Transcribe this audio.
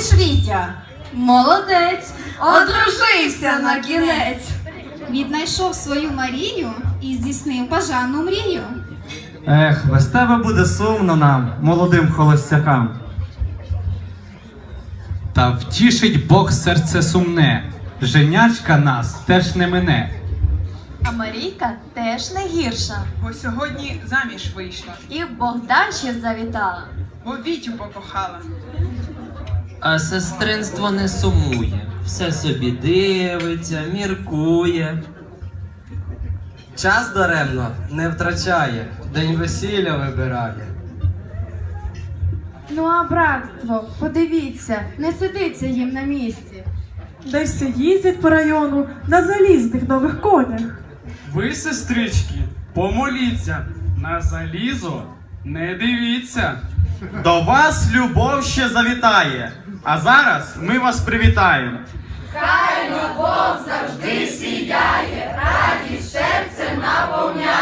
думаєш, Вітя? Молодець! Одружився на кінець. Віднайшов свою Марію і здійснив бажану мрію. Ех, без тебе буде сумно нам, молодим холостякам. Та втішить Бог серце сумне, женячка нас теж не мине. А Марійка теж не гірша. Бо сьогодні заміж вийшла, І Богдан ще завітала. бо Вітю покохала. А сестринство не сумує, все собі дивиться, міркує. Час даремно не втрачає, день весілля вибирає. Ну а братство, подивіться, не сидиться їм на місці. Десь їздять по району на залізних нових конях. Ви, сестрички, помоліться, на залізо не дивіться. До вас любов ще завітає, а зараз ми вас привітаємо. Хай любов завжди сіяє, радість серце наповняє.